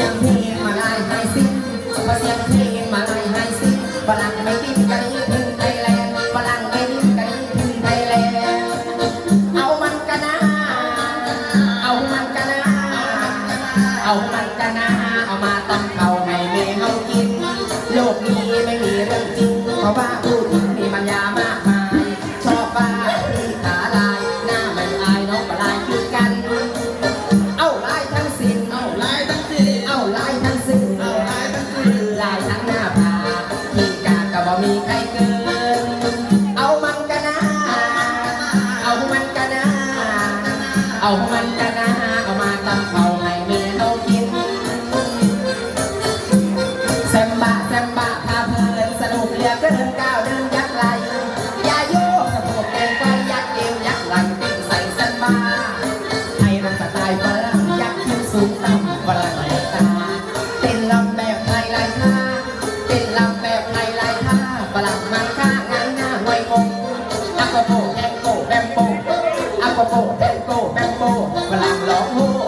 สียงเพลงมาไล่ให้สิจงมาเสียงเพลง เกิอามันกันนเอามันกันนเอามันกันนเอามาตำเขาให้เมียเกินแซมบะแซมบะพาพลินสนุกเหลือเกินก้าวเดินยักไหลยาโยกสะโพกแกงไฟยักเอวยักลังติ้งใส่แซมบะให้มันไตล์ฝรั่งยักขึ้นสูงต่ำ โปโปแตงโตแตงโตกำลังร้องโฮ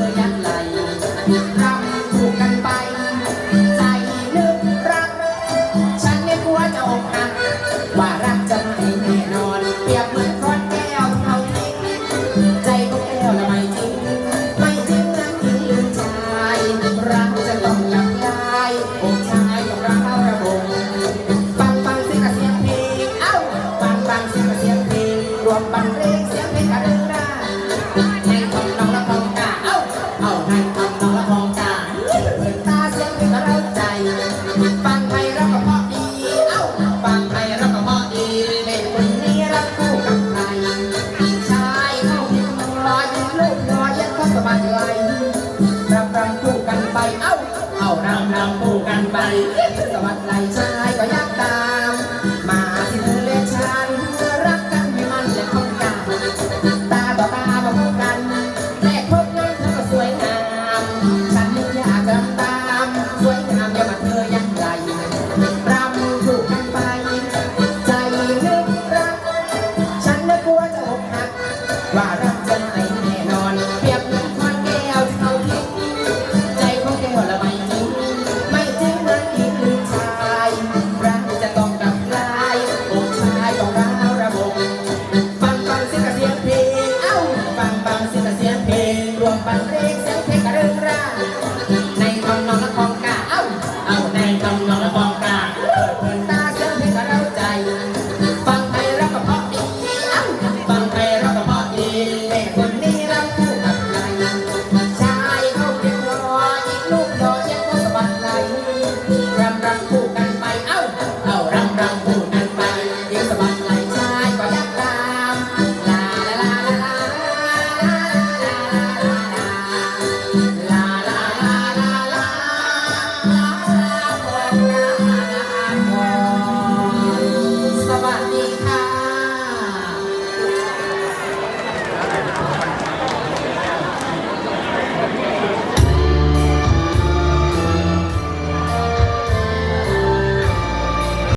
nằm